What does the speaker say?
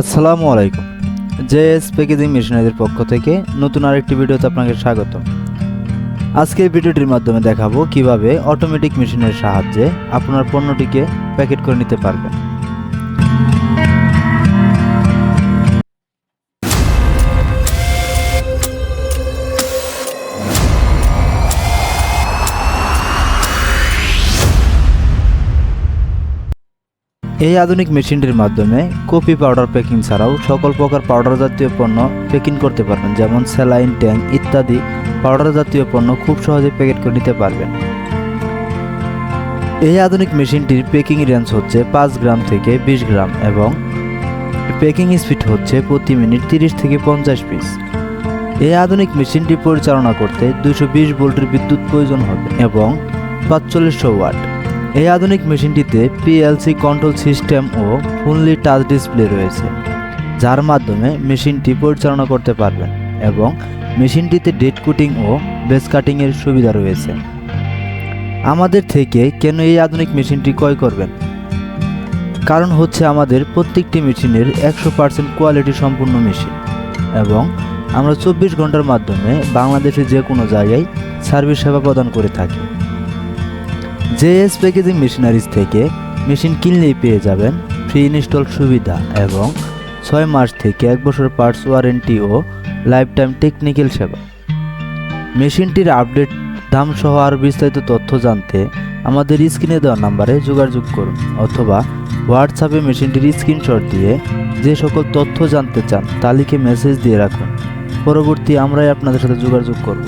আসসালামু আলাইকুম। JS packaging মেশিনারিদের পক্ষ থেকে নতুন আরেকটি ভিডিওতে আপনাকে স্বাগত। আজকে এই ভিডিওটির মাধ্যমে দেখাবো কীভাবে অটোমেটিক মেশিনের সাহায্যে আপনার পণ্যটিকে প্যাকেট করে নিতে পারবেন। এই আধুনিক মেশিনটির মাধ্যমে কফি পাউডার প্যাকিং ছাড়াও সকল প্রকার পাউডার জাতীয় পণ্য প্যাকিং করতে পারবেন, যেমন স্যালাইন ট্যাঙ্ক ইত্যাদি পাউডার জাতীয় পণ্য খুব সহজে প্যাকেট করে নিতে পারবেন। এই আধুনিক মেশিনটির প্যাকিং রেঞ্জ হচ্ছে পাঁচ গ্রাম থেকে বিশ গ্রাম এবং প্যাকিং স্পিড হচ্ছে প্রতি মিনিট তিরিশ থেকে পঞ্চাশ পিস। এই আধুনিক মেশিনটি পরিচালনা করতে দুশো বিশ ভোল্টের বিদ্যুৎ প্রয়োজন হবে এবং পাঁচচল্লিশশো ওয়াট। এই আধুনিক মেশিনটিতে পিএলসি কন্ট্রোল সিস্টেম ও ফুললি টাচ ডিসপ্লে রয়েছে, যার মাধ্যমে মেশিনটি পরিচালনা করতে পারবেন এবং মেশিনটিতে ডেট কুটিং ও বেস কাটিংয়ের সুবিধা রয়েছে। আমাদের থেকে কেন এই আধুনিক মেশিনটি ক্রয় করবেন? কারণ হচ্ছে আমাদের প্রত্যেকটি মেশিনের একশো পার্সেন্ট কোয়ালিটি সম্পূর্ণ মেশিন এবং আমরা চব্বিশ ঘণ্টার মাধ্যমে বাংলাদেশের যে কোনো জায়গায় সার্ভিস সেবা প্রদান করে থাকি। জেএস প্যাকেজিং মেশিনারিজ থেকে মেশিন কিনলেই পেয়ে যাবেন ফ্রি ইনস্টল সুবিধা এবং ছয় মাস থেকে এক বছর পার্টস ওয়ারেন্টি ও লাইফ টাইম টেকনিক্যাল সেবা। মেশিনটির আপডেট দাম সহ আরও বিস্তারিত তথ্য জানতে আমাদের স্ক্রিনে দেওয়া নাম্বারে যোগাযোগ করুন অথবা হোয়াটসঅ্যাপে মেশিনটির স্ক্রিনশট দিয়ে যে সকল তথ্য জানতে চান তা লিখে মেসেজ দিয়ে রাখুন। পরবর্তী আমরাই আপনাদের সাথে যোগাযোগ করব।